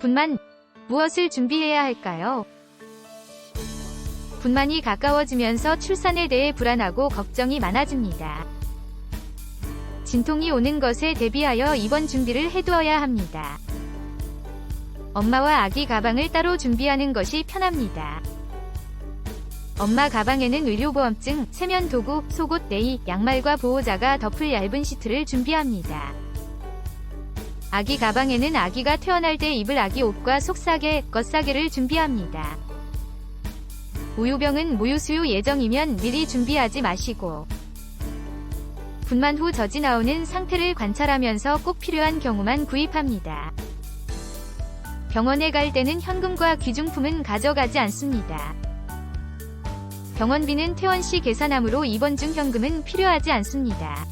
분만 무엇을 준비해야 할까요? 분만이 가까워지면서 출산에 대해 불안하고 걱정이 많아집니다. 진통이 오는 것에 대비하여 입원 준비를 해두어야 합니다. 엄마와 아기 가방을 따로 준비하는 것이 편합니다. 엄마 가방에는 의료보험증, 세면 도구, 속옷, 네이, 양말과 보호자가 덮을 얇은 시트를 준비합니다. 아기 가방에는 아기가 태어날 때 입을 아기 옷과 속사계, 겉사계를 준비합니다. 우유병은 모유 수유 예정이면 미리 준비하지 마시고 분만 후 젖이 나오는 상태를 관찰하면서 꼭 필요한 경우만 구입합니다. 병원에 갈 때는 현금과 귀중품은 가져가지 않습니다. 병원비는 퇴원 시 계산함으로 입원 중 현금은 필요하지 않습니다.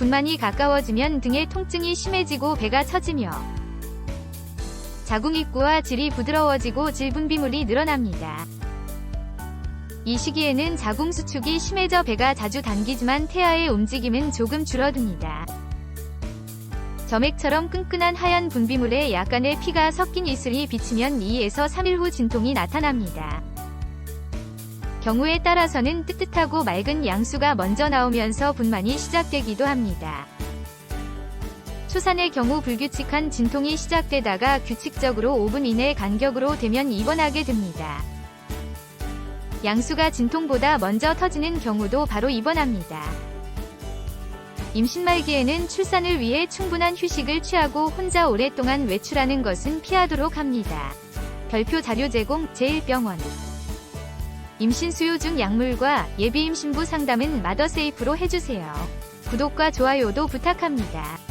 분만이 가까워지면 등의 통증이 심해지고 배가 처지며 자궁 입구와 질이 부드러워지고 질 분비물이 늘어납니다. 이 시기에는 자궁 수축이 심해져 배가 자주 당기지만 태아의 움직임은 조금 줄어듭니다. 점액처럼 끈끈한 하얀 분비물에 약간의 피가 섞인 이슬이 비치면 2에서 3일 후 진통이 나타납니다. 경우에 따라서는 뜨뜻하고 맑은 양수가 먼저 나오면서 분만이 시작되기도 합니다. 초산의 경우 불규칙한 진통이 시작되다가 규칙적으로 5분 이내 간격으로 되면 입원하게 됩니다. 양수가 진통보다 먼저 터지는 경우도 바로 입원합니다. 임신 말기에는 출산을 위해 충분한 휴식을 취하고 혼자 오랫동안 외출하는 것은 피하도록 합니다. 별표 자료 제공 제1병원 임신 수요 중 약물과 예비 임신부 상담은 마더세이프로 해주세요. 구독과 좋아요도 부탁합니다.